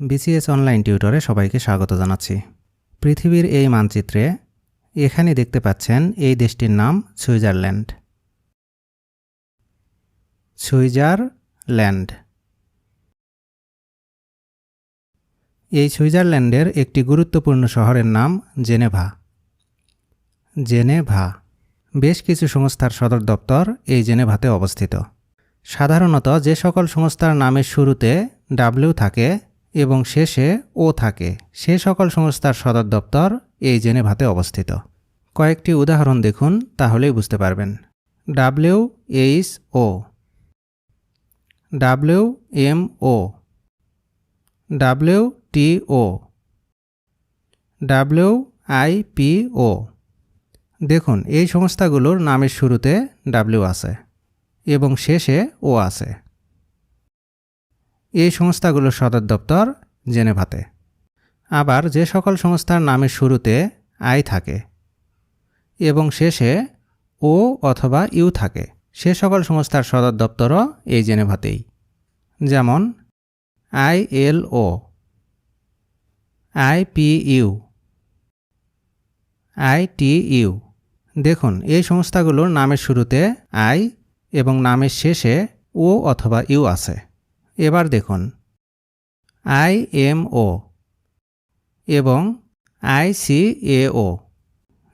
BCS online টিউটরে সবাইকে স্বাগত জানাচ্ছি। পৃথিবীর এই মানচিত্রে এখানে দেখতে পাচ্ছেন এই দেশটির নাম সুইজারল্যান্ড। সুইজারল্যান্ড। এই সুইজারল্যান্ডের একটি গুরুত্বপূর্ণ শহরের নাম জেনেভা। জেনেভা। বেশ কিছু সংস্থার সদর দপ্তর এই জেনেভাতে অবস্থিত। সাধারণত যে সকল সংস্থার নামের শুরুতে ডাব্লিউ থাকে এবং শেষে ও থাকে। সে সকল সংস্থার সদর দপ্তর এই জেনেভাতে অবস্থিত। কয়েকটি উদাহরণ দেখুন, তাহলেই বুঝতে পারবেন। W H O. W M O. W T O. W I P O. দেখুন, এই সংস্থাগুলোর নামের শুরুতে ডাব্লিউ আছে এবং শেষে ও আছে। এই সংস্থাগুলোর সদর দপ্তর জেনেভাতে। আবার যে সকল সংস্থার নামের শুরুতে আই থাকে এবং শেষে ও অথবা ইউ থাকে, সে সকল সংস্থার সদর দপ্তরও এই জেনেভাতেই। যেমন I L O, I P U, I T U. দেখুন, এই সংস্থাগুলোর নামের শুরুতে আই এবং নামের শেষে ও অথবা ইউ আছে। এবার দেখুন। আই এম ও এবং আই সি এ ও।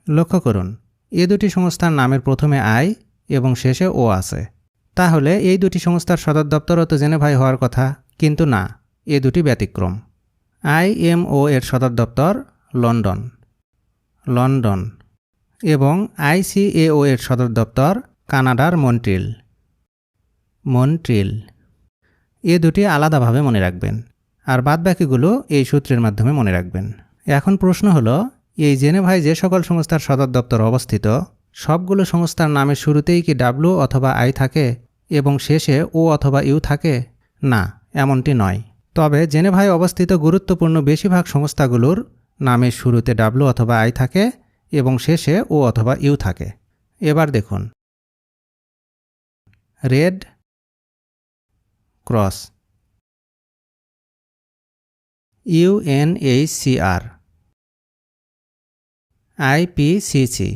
লক্ষ্য করুন, এ দুটি সংস্থার নামের প্রথমে আই এবং শেষে ও আছে। তাহলে এই দুটি সংস্থার সদর দপ্তরও তো জেনেভাই হওয়ার কথা কিন্তু না, এ দুটি ব্যতিক্রম। আই এম ও এর সদর দপ্তর লন্ডন। লন্ডন এবং আই আইসিএও এর সদর দপ্তর কানাডার মন্ট্রিল। মন্ট্রিল এ দুটি আলাদাভাবে মনে রাখবেন। আর বাদবাকিগুলো এই সূত্রের মাধ্যমে মনে রাখবেন। এখন প্রশ্ন হলো, এই জেনেভায় যে সকল সংস্থার সদর দপ্তর অবস্থিত, সবগুলো সংস্থার নামের শুরুতেই কি ডাব্লু অথবা আই থাকে এবং শেষে ও অথবা ইউ থাকে? না, এমনটি নয়। তবে জেনেভায় অবস্থিত গুরুত্বপূর্ণ বেশিরভাগ সংস্থাগুলোর নামের শুরুতে ডাব্লু অথবা আই থাকে এবং শেষে ও অথবা ইউ থাকে। এবার দেখুন। Red cross. UNHCR IPCC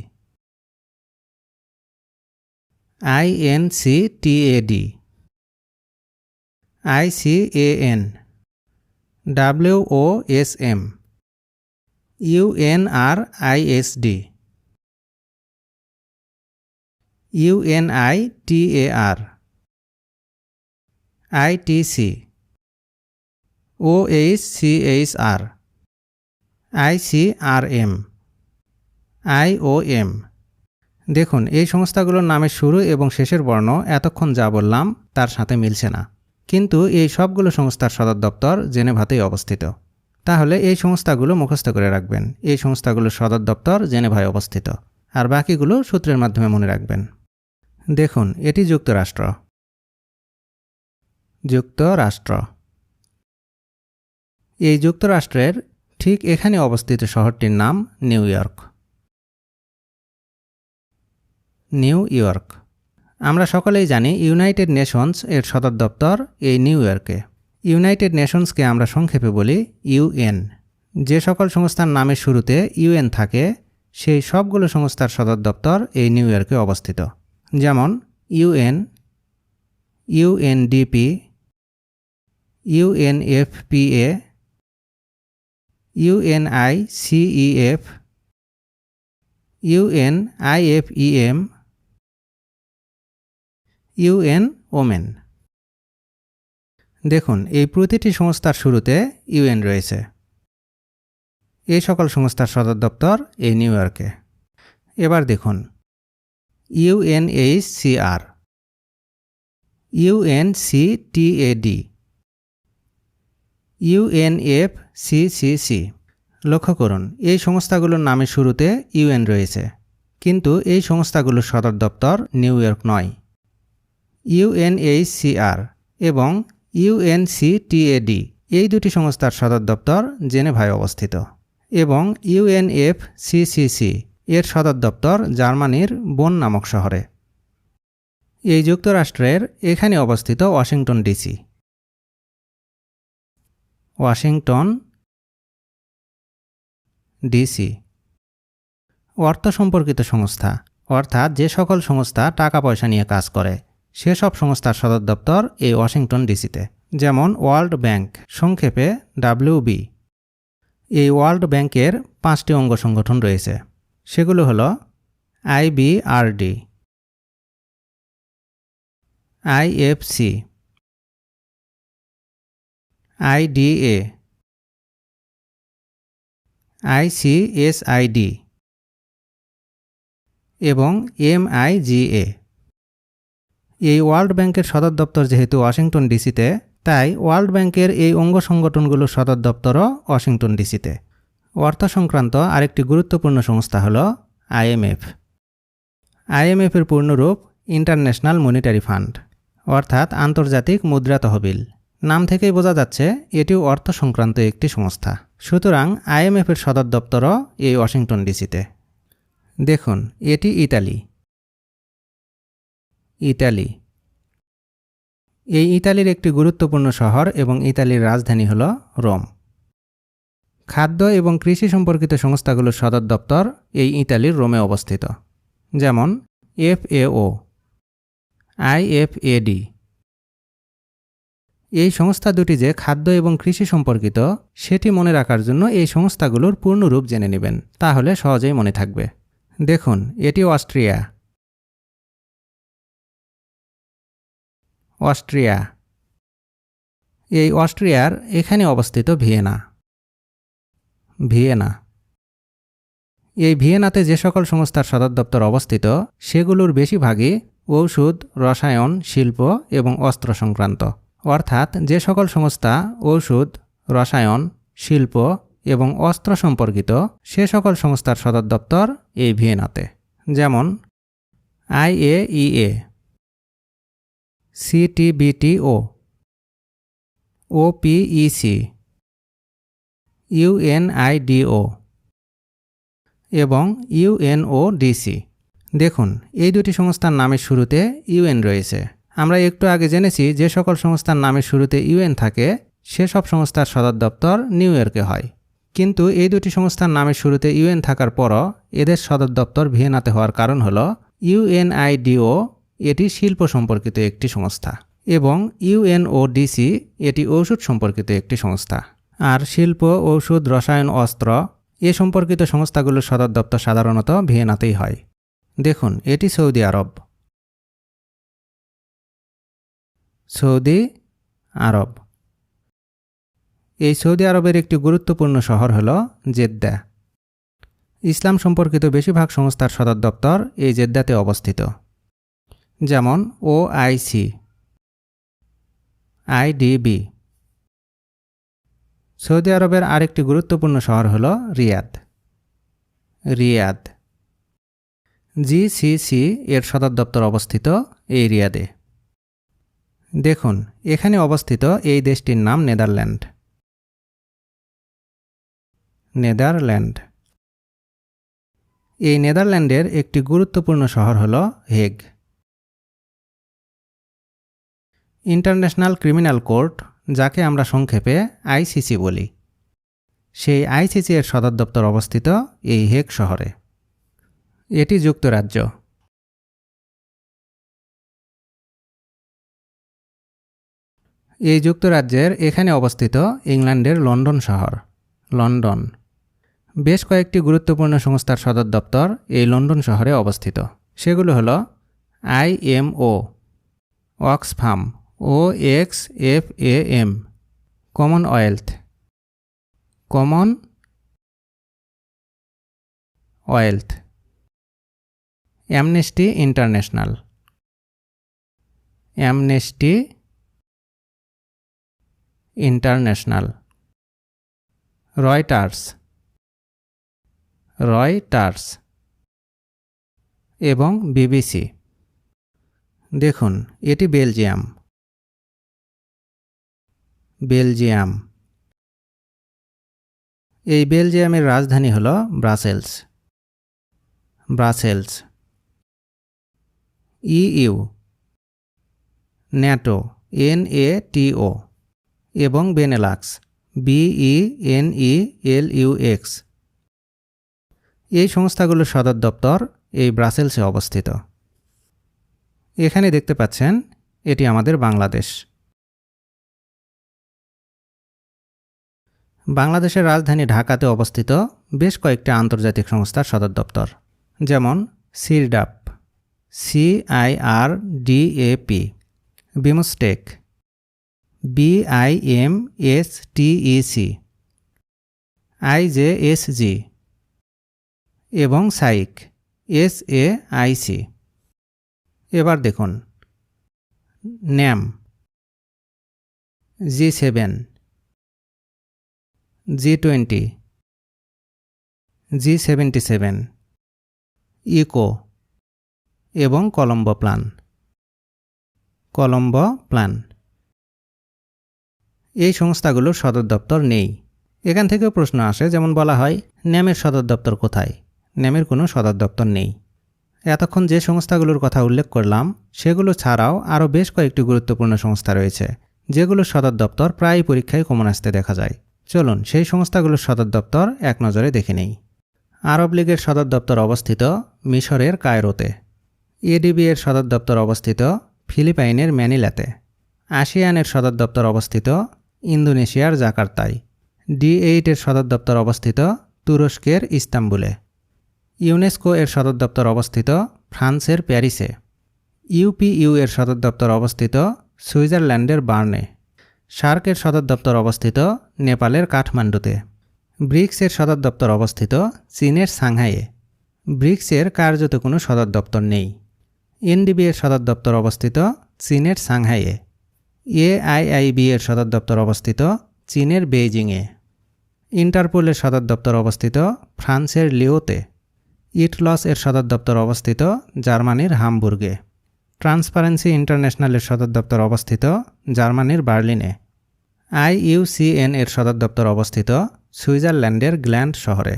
INCTAD ICAN WOSM UNRISD UNITAR ITC OHCHR ICRM IOM দেখুন, এই সংস্থাগুলোর নামের শুরু এবং শেষের বর্ণ এতক্ষণ যা বললাম তার সাথে মিলছে না। কিন্তু এই সবগুলো সংস্থার সদর দপ্তর জেনেভাতেই অবস্থিত। তাহলে এই সংস্থাগুলো মুখস্থ করে রাখবেন। এই সংস্থাগুলোর সদর দপ্তর জেনেভায় অবস্থিত। আর বাকিগুলো সূত্রের মাধ্যমে মনে রাখবেন। দেখুন, এটি যুক্তরাষ্ট্র। যুক্তরাষ্ট্র। এই যুক্তরাষ্ট্রের ঠিক এখানে অবস্থিত শহরটির নাম নিউ ইয়র্ক। New York. আমরা সকলেই জানি ইউনাইটেড নেশনস এর সদর দপ্তর এই নিউ ইয়র্কে। ইউনাইটেড নেশনসকে আমরা সংক্ষেপে বলি ইউএন যে সকল সংস্থার নামের শুরুতে ইউএন থাকে, সেই সবগুলো সংস্থার সদর দপ্তর এই নিউ ইয়র্কে অবস্থিত। যেমন UN UNDP UNFPA UNICEF UNIFEM UN Women দেখুন, এই প্রতিটি সংস্থার শুরুতে ইউএন রয়েছে। এই সকল সংস্থার সদর দপ্তর এই নিউ ইয়র্কে। এবার দেখুন ইউএনএইচসিআর ইউএনসিটিএডি ইউএনএফ সিসিসি লক্ষ্য করুন, এই সংস্থাগুলোর নামের শুরুতে ইউএন রয়েছে। কিন্তু এই সংস্থাগুলোর সদর দপ্তর নিউ ইয়র্ক নয়। ইউএনএইচসিআর এবং ইউএনসিটিএডি এই দুটি সংস্থার সদর দপ্তর জেনেভায় অবস্থিত। এবং ইউএনএফ সিসিসি এর সদর দপ্তর জার্মানির বন নামক শহরে। এই যুক্তরাষ্ট্রের এখানে অবস্থিত ওয়াশিংটন ডিসি। Washington, DC. অর্থ সম্পর্কিত সংস্থা, অর্থাৎ যে সকল সংস্থা টাকা পয়সা নিয়ে কাজ করে সেসব সংস্থার সদর দপ্তর এই ওয়াশিংটন, ডিসিতে। যেমন ওয়ার্ল্ড ব্যাংক, সংক্ষেপে ডাব্লিউবি এই ওয়ার্ল্ড ব্যাংকের পাঁচটি অঙ্গ সংগঠন রয়েছে। সেগুলো হলো আইবিআরডি আইএফসি আইডিএ আইসিএসআইডি এবং এমআইজিএ এই ওয়ার্ল্ড ব্যাংকের সদর দপ্তর যেহেতু ওয়াশিংটন ডিসিতে, তাই ওয়ার্ল্ড ব্যাংকের এই অঙ্গ সংগঠনগুলোর সদর দপ্তরও ওয়াশিংটন ডিসিতে। অর্থ সংক্রান্ত আরেকটি গুরুত্বপূর্ণ সংস্থা হল আইএমএফ আইএমএফের পূর্ণরূপ ইন্টারন্যাশনাল মনিটারি ফান্ড, অর্থাৎ আন্তর্জাতিক মুদ্রা তহবিল। নাম থেকেই বোঝা যাচ্ছে এটিও অর্থ সংক্রান্ত একটি সংস্থা। সুতরাং আইএমএফের সদর দপ্তরও এই ওয়াশিংটন ডিসিতে। দেখুন, এটি ইতালি। ইতালি। এই ইতালির একটি গুরুত্বপূর্ণ শহর এবং ইতালির রাজধানী হল রোম। খাদ্য এবং কৃষি সম্পর্কিত সংস্থাগুলোর সদর দপ্তর এই ইতালির রোমে অবস্থিত। যেমন, এফএও, আইএফএডি। এই সংস্থা দুটি যে খাদ্য এবং কৃষি সম্পর্কিত, সেটি মনে রাখার জন্য এই সংস্থাগুলোর পূর্ণরূপ জেনে নেবেন। তাহলে সহজেই মনে থাকবে। দেখুন, এটি অস্ট্রিয়া। অস্ট্রিয়া। এই অস্ট্রিয়ার এখানে অবস্থিত ভিয়েনা। ভিয়েনা। এই ভিয়েনাতে যে সকল সংস্থার সদর দপ্তর অবস্থিত, সেগুলোর বেশিরভাগই ঔষধ, রসায়ন, শিল্প এবং অস্ত্র সংক্রান্ত। অর্থাৎ যে সকল সংস্থা, ঔষধ, রসায়ন, শিল্প এবং অস্ত্র সম্পর্কিত সে সকল সংস্থার সদর দপ্তর এই ভিয়েনাতে। যেমন আইএইএ সিটিবিটিও ওপিইসি ইউএনআইডিও এবং ইউএনওডিসি দেখুন, এই দুটি সংস্থার নামের শুরুতে ইউএন রয়েছে। আমরা একটু আগে জেনেছি যে সকল সংস্থার নামের শুরুতে ইউএন থাকে সেসব সংস্থার সদর দপ্তর নিউ ইয়র্কে হয়। কিন্তু এই দুটি সংস্থার নামের শুরুতে ইউএন থাকার পরও এদের সদর দপ্তর ভিয়েনাতে হওয়ার কারণ হল ইউএনআইডিও এটি শিল্প সম্পর্কিত একটি সংস্থা এবং ইউএনওডিসি এটি ঔষধ সম্পর্কিত একটি সংস্থা। আর শিল্প, ঔষধ, রসায়ন, অস্ত্র এ সম্পর্কিত সংস্থাগুলোর সদর দপ্তর সাধারণত ভিয়েনাতেই হয়। দেখুন, এটি সৌদি আরব। সৌদি আরব। এই সৌদি আরবের একটি গুরুত্বপূর্ণ শহর হল জেদ্দা। ইসলাম সম্পর্কিত বেশিরভাগ সংস্থার সদর দপ্তর এই জেদ্দাতে অবস্থিত। যেমন ও আইসি আইডিবি সৌদি আরবের আরেকটি গুরুত্বপূর্ণ শহর হল রিয়াদ। রিয়াদ। জিসিসি এর সদর দপ্তর অবস্থিত এই রিয়াদে। দেখুন, এখানে অবস্থিত এই দেশটির নাম নেদারল্যান্ড। নেদারল্যান্ড। এই নেদারল্যান্ডের একটি গুরুত্বপূর্ণ শহর হল হেগ। ইন্টারন্যাশনাল ক্রিমিনাল কোর্ট, যাকে আমরা সংক্ষেপে আইসিসি বলি, সেই আইসিসি এর সদর দপ্তর অবস্থিত এই হেগ শহরে। এটি যুক্তরাজ্য। এই যুক্তরাজ্যের এখানে অবস্থিত ইংল্যান্ডের লন্ডন শহর, লন্ডন। বেশ কয়েকটি গুরুত্বপূর্ণ সংস্থার সদর দপ্তর এই লন্ডন শহরে অবস্থিত। সেগুলো হলো IMO Oxfam O X F A M, Commonwealth. Commonwealth Amnesty International. Amnesty International. Reuters. Reuters. এবং বিবিসি। দেখুন, এটি বেলজিয়াম। বেলজিয়াম। এই বেলজিয়ামের রাজধানী হল Brussels. Brussels. EU. NATO. NATO এবং Benelux B E N E L U X এই সংস্থাগুলোর সদর দপ্তর এই ব্রাসেলসে অবস্থিত। এখানে দেখতে পাচ্ছেন, এটি আমাদের বাংলাদেশ। বাংলাদেশের রাজধানী ঢাকাতে অবস্থিত বেশ কয়েকটি আন্তর্জাতিক সংস্থার সদর দপ্তর, যেমন CIRDAP CIR DAP BIMSTEC BIM S TEC IJSG এবং সাইক এস এ আইসি এবার দেখুন NAM G seven G twenty G seventy seven ECO এবং কলম্বো প্ল্যান কলম্বো প্ল্যান এই সংস্থাগুলোর সদর দপ্তর নেই। এখান থেকেও প্রশ্ন আসে, যেমন বলা হয়, ন্যামের সদর দপ্তর কোথায়? ন্যামের কোনো সদর দপ্তর নেই। এতক্ষণ যে সংস্থাগুলোর কথা উল্লেখ করলাম, সেগুলো ছাড়াও আরও বেশ কয়েকটি গুরুত্বপূর্ণ সংস্থা রয়েছে যেগুলো সদর দপ্তর প্রায় পরীক্ষায় কমন আসতে দেখা যায়। চলুন, সেই সংস্থাগুলোর সদর দপ্তর এক নজরে দেখে নেই। আরব লীগের সদর দপ্তর অবস্থিত মিশরের কায়রোতে। এডিবি এর সদর দপ্তর অবস্থিত ফিলিপাইনের ম্যানিলাতে। আসিয়ানের সদর দপ্তর অবস্থিত ইন্দোনেশিয়ার জাকার্তায়। ডি এইটের সদর দপ্তর অবস্থিত তুরস্কের ইস্তাম্বুলে। ইউনেস্কো এর সদর দপ্তর অবস্থিত ফ্রান্সের প্যারিসে। ইউপিইউ এর সদর দপ্তর অবস্থিত সুইজারল্যান্ডের বার্নে। সার্কের সদর দপ্তর অবস্থিত নেপালের কাঠমান্ডুতে। ব্রিক্সের সদর দপ্তর অবস্থিত চীনের সাংহাইয়ে। ব্রিক্সের কার্যত কোনো সদর দপ্তর নেই। এনডিবি এর সদর দপ্তর অবস্থিত চীনের সাংহাইয়ে। এআইআইবি এর সদর দপ্তর অবস্থিত চীনের বেইজিংয়ে। ইন্টারপোলের সদর দপ্তর অবস্থিত ফ্রান্সের লিওতে। ইটলস এর সদর দপ্তর অবস্থিত জার্মানির হামবুর্গে। ট্রান্সপারেন্সি ইন্টারন্যাশনালের সদর দপ্তর অবস্থিত জার্মানির বার্লিনে। আইইউসিএন এর সদর দপ্তর অবস্থিত সুইজারল্যান্ডের গ্ল্যান্ড শহরে।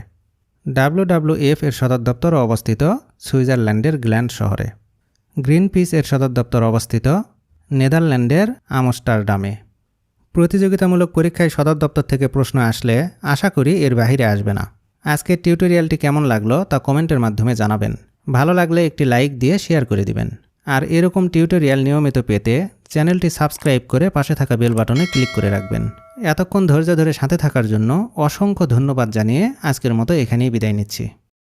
ডাব্লিউডাব্লিউএফ এর সদর দপ্তর অবস্থিত সুইজারল্যান্ডের গ্ল্যান্ড শহরে। গ্রিনপিস এর সদর দপ্তর অবস্থিত নেদারল্যান্ডের আমস্টারডামে। প্রতিযোগিতামূলক পরীক্ষায় সদর দপ্তর থেকে প্রশ্ন আসলে আশা করি এর বাহিরে আসবে না। আজকের টিউটোরিয়ালটি কেমন লাগল তা কমেন্টের মাধ্যমে জানাবেন। ভালো লাগলে একটি লাইক দিয়ে শেয়ার করে দিবেন। আর এরকম টিউটোরিয়াল নিয়মিত পেতে চ্যানেলটি সাবস্ক্রাইব করে পাশে থাকা বেল বাটনে ক্লিক করে রাখবেন। এতক্ষণ ধৈর্য ধরে সাথে থাকার জন্য অসংখ্য ধন্যবাদ জানিয়ে আজকের মতো এখানেই বিদায় নিচ্ছি।